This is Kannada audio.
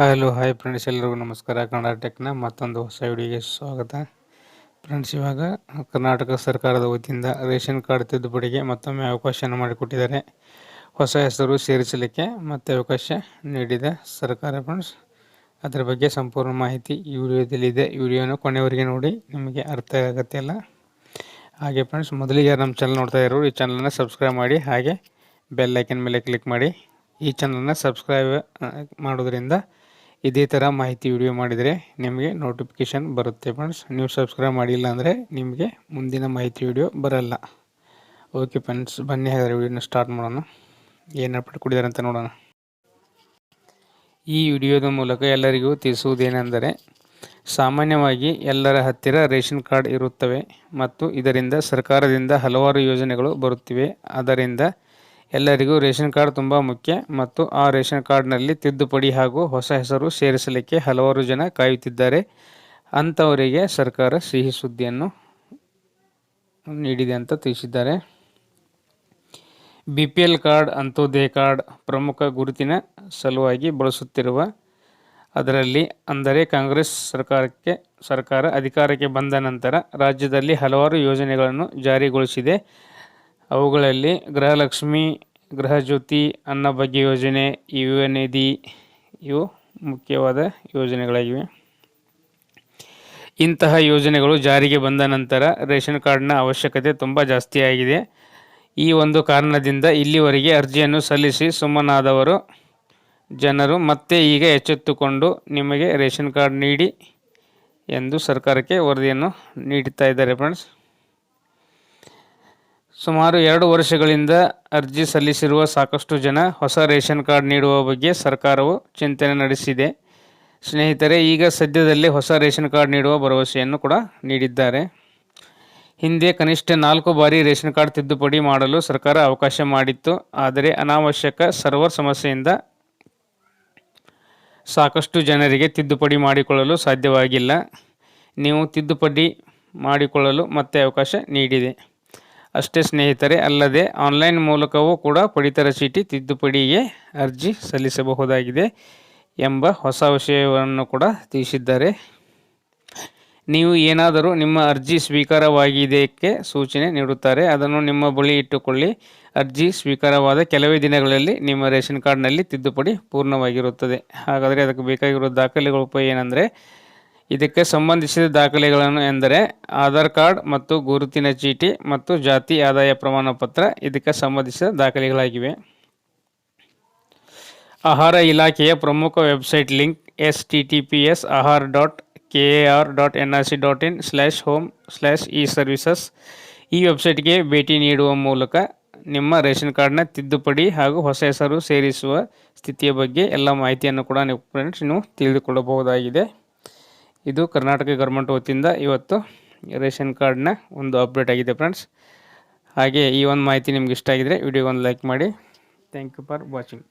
ಹಲೋ ಹಾಯ್ ಫ್ರೆಂಡ್ಸ್ ಎಲ್ಲರಿಗೂ ನಮಸ್ಕಾರ. ಕನ್ನಡ ಟೆಕ್ನ ಮತ್ತೊಂದು ಹೊಸ ವಿಡಿಯೋಗೆ ಸ್ವಾಗತ. ಫ್ರೆಂಡ್ಸ್ ಇವಾಗ ಕರ್ನಾಟಕ ಸರ್ಕಾರದ ವತಿಯಿಂದ ರೇಷನ್ ಕಾರ್ಡ್ ತಿದ್ದುಪಡಿಗೆ ಮತ್ತೊಮ್ಮೆ ಅವಕಾಶವನ್ನು ಮಾಡಿಕೊಟ್ಟಿದ್ದಾರೆ. ಹೊಸ ಹೆಸರು ಸೇರಿಸಲಿಕ್ಕೆ ಮತ್ತೆ ಅವಕಾಶ ನೀಡಿದೆ ಸರ್ಕಾರ ಫ್ರೆಂಡ್ಸ್ ಅದರ ಬಗ್ಗೆ ಸಂಪೂರ್ಣ ಮಾಹಿತಿ ಈ ವಿಡಿಯೋದಲ್ಲಿದೆ ವಿಡಿಯೋನ ಕೊನೆಯವರೆಗೆ ನೋಡಿ, ನಿಮಗೆ ಅರ್ಥ ಆಗುತ್ತಿಲ್ಲ ಹಾಗೆ ಫ್ರೆಂಡ್ಸ್ ಮೊದಲಿಗೆ ನಮ್ಮ ಚಾನಲ್ ನೋಡ್ತಾ ಇರೋರು, ಈ ಚಾನಲನ್ನು ಸಬ್ಸ್ಕ್ರೈಬ್ ಮಾಡಿ, ಹಾಗೆ ಬೆಲ್ ಐಕನ್ ಮೇಲೆ ಕ್ಲಿಕ್ ಮಾಡಿ. ಈ ಚಾನಲನ್ನು ಸಬ್ಸ್ಕ್ರೈಬ್ ಮಾಡೋದ್ರಿಂದ ಇದೇ ಥರ ಮಾಹಿತಿ ವಿಡಿಯೋ ಮಾಡಿದರೆ ನಿಮಗೆ ನೋಟಿಫಿಕೇಷನ್ ಬರುತ್ತೆ ಫ್ರೆಂಡ್ಸ್ ನೀವು ಸಬ್ಸ್ಕ್ರೈಬ್ ಮಾಡಿಲ್ಲ ಅಂದರೆ ನಿಮಗೆ ಮುಂದಿನ ಮಾಹಿತಿ ವಿಡಿಯೋ ಬರಲ್ಲ. ಓಕೆ ಫ್ರೆಂಡ್ಸ್ ಬನ್ನಿ ಹಾಗಾದರೆ ವಿಡಿಯೋನ ಸ್ಟಾರ್ಟ್ ಮಾಡೋಣ. ಏನು ಅಪ್ಡೇಟ್ ಕೊಡಿದ್ದಾರೆ ಅಂತ ನೋಡೋಣ. ಈ ವಿಡಿಯೋದ ಮೂಲಕ ಎಲ್ಲರಿಗೂ ತಿಳಿಸುವುದೇನೆಂದರೆ, ಸಾಮಾನ್ಯವಾಗಿ ಎಲ್ಲರ ಹತ್ತಿರ ರೇಷನ್ ಕಾರ್ಡ್ ಇರುತ್ತವೆ ಮತ್ತು ಇದರಿಂದ ಸರ್ಕಾರದಿಂದ ಹಲವಾರು ಯೋಜನೆಗಳು ಬರುತ್ತಿವೆ. ಅದರಿಂದ ಎಲ್ಲರಿಗೂ ರೇಷನ್ ಕಾರ್ಡ್ ತುಂಬ ಮುಖ್ಯ ಮತ್ತು ಆ ರೇಷನ್ ಕಾರ್ಡ್ನಲ್ಲಿ ತಿದ್ದುಪಡಿ ಹಾಗೂ ಹೊಸ ಹೆಸರು ಸೇರಿಸಲಿಕ್ಕೆ ಹಲವಾರು ಜನ ಕಾಯುತ್ತಿದ್ದಾರೆ. ಅಂಥವರಿಗೆ ಸರ್ಕಾರ ಸಿಹಿ ಸುದ್ದಿಯನ್ನು ನೀಡಿದೆ ಅಂತ ತಿಳಿಸಿದ್ದಾರೆ. B P L card, Antyodaya card ಪ್ರಮುಖ ಗುರುತಿನ ಸಲುವಾಗಿ ಬಳಸುತ್ತಿರುವ ಅದರಲ್ಲಿ ಅಂದರೆ ಕಾಂಗ್ರೆಸ್ ಸರ್ಕಾರಕ್ಕೆ, ಸರ್ಕಾರ ಅಧಿಕಾರಕ್ಕೆ ಬಂದ ನಂತರ ರಾಜ್ಯದಲ್ಲಿ ಹಲವಾರು ಯೋಜನೆಗಳನ್ನು ಜಾರಿಗೊಳಿಸಿದೆ. ಅವುಗಳಲ್ಲಿ ಗೃಹಲಕ್ಷ್ಮಿ, ಗೃಹಜ್ಯೋತಿ ಅನ್ನಭಾಗ್ಯ ಯೋಜನೆ ಯುವ ನಿಧಿ ಇವು ಮುಖ್ಯವಾದ ಯೋಜನೆಗಳಾಗಿವೆ. ಇಂತಹ ಯೋಜನೆಗಳು ಜಾರಿಗೆ ಬಂದ ನಂತರ ರೇಷನ್ ಕಾರ್ಡ್ನ ಅವಶ್ಯಕತೆ ತುಂಬ ಜಾಸ್ತಿಯಾಗಿದೆ ಈ ಒಂದು ಕಾರಣದಿಂದ ಇಲ್ಲಿವರೆಗೆ ಅರ್ಜಿಯನ್ನು ಸಲ್ಲಿಸಿ ಸುಮ್ಮನಾದವರು ಜನರು ಮತ್ತೆ ಈಗ ಎಚ್ಚೆತ್ತುಕೊಂಡು ನಿಮಗೆ ರೇಷನ್ ಕಾರ್ಡ್ ನೀಡಿ ಎಂದು ಸರ್ಕಾರಕ್ಕೆ ವರದಿಯನ್ನು ನೀಡುತ್ತಾ ಇದ್ದಾರೆ ಫ್ರೆಂಡ್ಸ್. ಸುಮಾರು ಎರಡು ವರ್ಷಗಳಿಂದ ಅರ್ಜಿ ಸಲ್ಲಿಸಿರುವ ಸಾಕಷ್ಟು ಜನ ಹೊಸ ರೇಷನ್ ಕಾರ್ಡ್ ನೀಡುವ ಬಗ್ಗೆ ಸರ್ಕಾರವು ಚಿಂತನೆ ನಡೆಸಿದೆ. ಸ್ನೇಹಿತರೆ, ಈಗ ಸದ್ಯದಲ್ಲೇ ಹೊಸ ರೇಷನ್ ಕಾರ್ಡ್ ನೀಡುವ ಭರವಸೆಯನ್ನು ಕೂಡ ನೀಡಿದ್ದಾರೆ. ಹಿಂದೆ ಕನಿಷ್ಠ ನಾಲ್ಕು ಬಾರಿ ರೇಷನ್ ಕಾರ್ಡ್ ತಿದ್ದುಪಡಿ ಮಾಡಲು ಸರ್ಕಾರ ಅವಕಾಶ ಮಾಡಿತ್ತು. ಆದರೆ ಅನಾವಶ್ಯಕ ಸರ್ವರ್ ಸಮಸ್ಯೆಯಿಂದ ಸಾಕಷ್ಟು ಜನರಿಗೆ ತಿದ್ದುಪಡಿ ಮಾಡಿಕೊಳ್ಳಲು ಸಾಧ್ಯವಾಗಿಲ್ಲ. ನೀವು ತಿದ್ದುಪಡಿ ಮಾಡಿಕೊಳ್ಳಲು ಮತ್ತೆ ಅವಕಾಶ ನೀಡಿದೆ. ಅಷ್ಟೇ ಸ್ನೇಹಿತರೆ, ಅಲ್ಲದೆ ಆನ್ಲೈನ್ ಮೂಲಕವೂ ಕೂಡ ಪಡಿತರ ಚೀಟಿ ತಿದ್ದುಪಡಿಗೆ ಅರ್ಜಿ ಸಲ್ಲಿಸಬಹುದಾಗಿದೆ ಎಂಬ ಹೊಸ ವಿಷಯವನ್ನು ಕೂಡ ತಿಳಿಸಿದ್ದಾರೆ. ನೀವು ಏನಾದರೂ ನಿಮ್ಮ ಅರ್ಜಿ ಸ್ವೀಕಾರವಾಗಿದೆಯಕ್ಕೆ ಸೂಚನೆ ನೀಡುತ್ತಾರೆ, ಅದನ್ನು ನಿಮ್ಮ ಬಳಿ ಇಟ್ಟುಕೊಳ್ಳಿ. ಅರ್ಜಿ ಸ್ವೀಕಾರವಾದ ಕೆಲವೇ ದಿನಗಳಲ್ಲಿ ನಿಮ್ಮ ರೇಷನ್ ಕಾರ್ಡ್ನಲ್ಲಿ ತಿದ್ದುಪಡಿ ಪೂರ್ಣವಾಗಿರುತ್ತದೆ. ಹಾಗಾದರೆ ಅದಕ್ಕೆ ಬೇಕಾಗಿರೋ ದಾಖಲೆಗಳು ಏನಂದರೆ ಇದಕ್ಕೆ ಸಂಬಂಧಿಸಿದ ದಾಖಲೆಗಳನ್ನು ಎಂದರೆ ಆಧಾರ್ ಕಾರ್ಡ್ ಮತ್ತು ಗುರುತಿನ ಚೀಟಿ ಮತ್ತು ಜಾತಿ ಆದಾಯ ಪ್ರಮಾಣ ಪತ್ರ ಇದಕ್ಕೆ ಸಂಬಂಧಿಸಿದ ದಾಖಲೆಗಳಾಗಿವೆ. ಆಹಾರ ಇಲಾಖೆಯ ಪ್ರಮುಖ website link S T T P S ahar dot K A R dot N R C dot in slash home slash E services ಈ ವೆಬ್ಸೈಟ್ಗೆ ಭೇಟಿ ನೀಡುವ ಮೂಲಕ ನಿಮ್ಮ ರೇಷನ್ ಕಾರ್ಡ್ನ ತಿದ್ದುಪಡಿ ಹಾಗೂ ಹೊಸ ಹೆಸರು ಸೇರಿಸುವ ಸ್ಥಿತಿಯ ಬಗ್ಗೆ ಎಲ್ಲ ಮಾಹಿತಿಯನ್ನು ಕೂಡ ನೀವು ಫ್ರೆಂಡ್ಸ್ ನೀವು ತಿಳಿದುಕೊಳ್ಳಬಹುದಾಗಿದೆ. ಇದು ಕರ್ನಾಟಕ ಗೌರ್ಮೆಂಟ್ ವತಿಯಿಂದ ಇವತ್ತು ರೇಷನ್ ಕಾರ್ಡ್ನ ಒಂದು ಅಪ್ಡೇಟ್ ಆಗಿದೆ ಫ್ರೆಂಡ್ಸ್ ಹಾಗೆ ಈ ಒಂದು ಮಾಹಿತಿ ನಿಮ್ಗೆ ಇಷ್ಟ ಆಗಿದರೆ ವಿಡಿಯೋ ಒಂದು ಲೈಕ್ ಮಾಡಿ. Thank you for watching